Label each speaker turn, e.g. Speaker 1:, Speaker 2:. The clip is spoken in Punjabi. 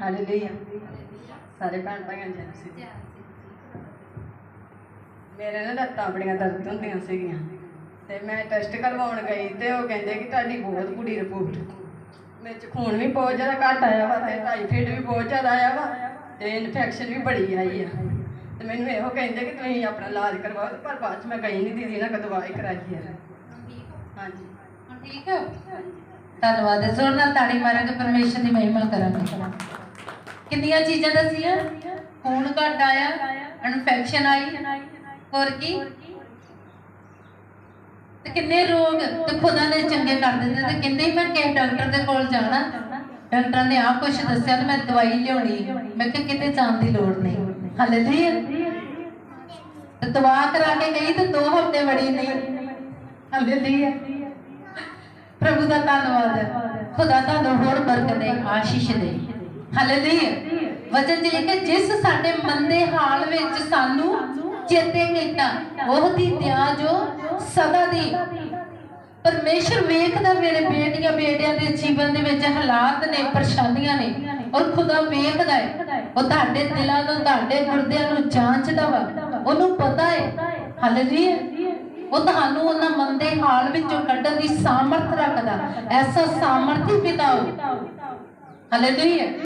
Speaker 1: ਹਾਲੇਲੂਇਆ ਸਾਰੇ ਭੈਣ ਭਾਈਆਂ ਜੈ ਮਸੀਹ ਮੇਰੇ ਨਾਲ ਲੱਤਾਂ ਬੜੀਆਂ ਦਰਦ ਹੁੰਦੀਆਂ ਸੀਗੀਆਂ। ਤੇ ਮੈਂ ਟੈਸਟ ਕਰਵਾਉਣ ਗਈ ਤੇ ਉਹ ਕਹਿੰਦੇ ਕਿ ਤੁਹਾਡੀ ਬਹੁਤ ਬੁਰੀ ਰਿਪੋਰਟ। ਵਿੱਚ ਖੂਨ ਵੀ ਬਹੁਤ ਜ਼ਿਆਦਾ ਘੱਟ ਆਇਆ ਵਾ ਤੇ ਟਾਈਫਾਇਡ ਵੀ ਬਹੁਤ ਜ਼ਿਆਦਾ ਆਇਆ ਵਾ ਤੇ ਇਨਫੈਕਸ਼ਨ ਵੀ ਬੜੀ ਆਈ ਆ। ਤੇ ਮੈਨੂੰ ਇਹੋ ਕਹਿੰਦੇ ਕਿ ਤੁਸੀਂ ਆਪਣਾ ਇਲਾਜ ਕਰਵਾਓ ਪਰ ਬਾਅਦ ਚ ਮੈਂ ਗਈ ਨਹੀਂ ਦੀਦੀ ਨਾਲ, ਕਦੋਂ ਦਵਾਈ ਕਰਾਈ ਆ। ਹਾਂਜੀ।
Speaker 2: ਹੁਣ ਠੀਕ ਹੈ ਧੰਨਵਾਦ ਹੈ ਨਾਲ ਤਾੜੀ ਮਾਰਾਂਗੇ, ਪਰਮੇਸ਼ਰ ਦੀ ਮਹਿਮਾ ਕਰਾਂਗੇ। ਕਿੰਨੀਆਂ ਚੀਜ਼ਾਂ ਦੱਸੀਆਂ? ਖੂਨ ਘੱਟ ਆਇਆ ਇਨਫੈਕਸ਼ਨ ਆਈ। ਹੋਰ ਕੀ? ਤੇ ਕਿੰਨੇ ਰੋਗ ਤੇ ਖੁਦਾ ਨੇ ਚੰਗੇ ਕਰ ਦਿੱਤੇ ਤੇ ਕਹਿੰਦੇ ਮੈਂ ਕਿਸੇ ਡਾਕਟਰ ਦੇ ਕੋਲ ਜਾਣਾ। ਡਾਕਟਰ ਨੇ ਆ ਕੁਝ ਦੱਸਿਆ ਤੇ ਮੈਂ ਦਵਾਈ ਲਿਆਉਣੀ ਮੈਂ ਕਿਹਾ ਕਿਤੇ ਜਾਣ ਦੀ ਲੋੜ ਨਹੀਂ। ਹਾਲੇਲੂਇਆ ਤੇ ਦਵਾ ਕਰਾ ਕੇ ਗਈ ਤੇ 2 ਹਫ਼ਤੇ ਬੜੀ ਨਹੀਂ। ਹਾਲੇਲੂਇਆ ਪ੍ਰਭੂ ਦਾ ਧੰਨਵਾਦ ਖੁਦਾ ਤੁਹਾਨੂੰ ਹੋਰ ਬਰਕਤ ਦੇ, ਆਸ਼ੀਸ਼ ਦੇ। ਹਾਲੇਲੂਇਆ ਵਚਨ ਚ ਲਿਖਿਆ, ਜਿਸ ਸਾਡੇ ਮੰਦੇ ਹਾਲ ਵਿੱਚ ਸਾਨੂੰ ਚੇਤੇ ਕੀਤਾ, ਉਹ ਦੀ ਦਿਆ ਜੋ ਸਦਾ ਦੀ। ਪਰਮੇਸ਼ਰ ਵੇਖਦਾ ਮੇਰੇ ਬੇਟੀਆਂ, ਬੇਟਿਆਂ ਦੇ ਜੀਵਨ ਦੇ ਵਿੱਚ ਹਾਲਾਤ ਨੇ, ਪਰੇਸ਼ਾਨੀਆਂ ਨੇ ਔਰ ਖੁਦਾ ਵੇਖਦਾ ਹੈ। ਉਹ ਤੁਹਾਡੇ ਦਿਲਾਂ ਨੂੰ ਤੁਹਾਡੇ ਗੁਰਦਿਆਂ ਨੂੰ ਜਾਂਚਦਾ ਵਾ। ਉਹਨੂੰ ਪਤਾ ਹੈ। ਹਾਲੇਲੂਇਆ। ਉਹ ਤੁਹਾਨੂੰ ਉਹਨਾਂ ਮੰਦੇ ਹਾਲ ਵਿੱਚੋਂ ਕੱਢਣ ਦੀ ਸਾਮਰਥ ਰੱਖਦਾ। ਐਸਾ ਸਾਮਰਥੀ ਪਿਤਾ ਹੋ ਹਾਲੇਲੂਇਆ।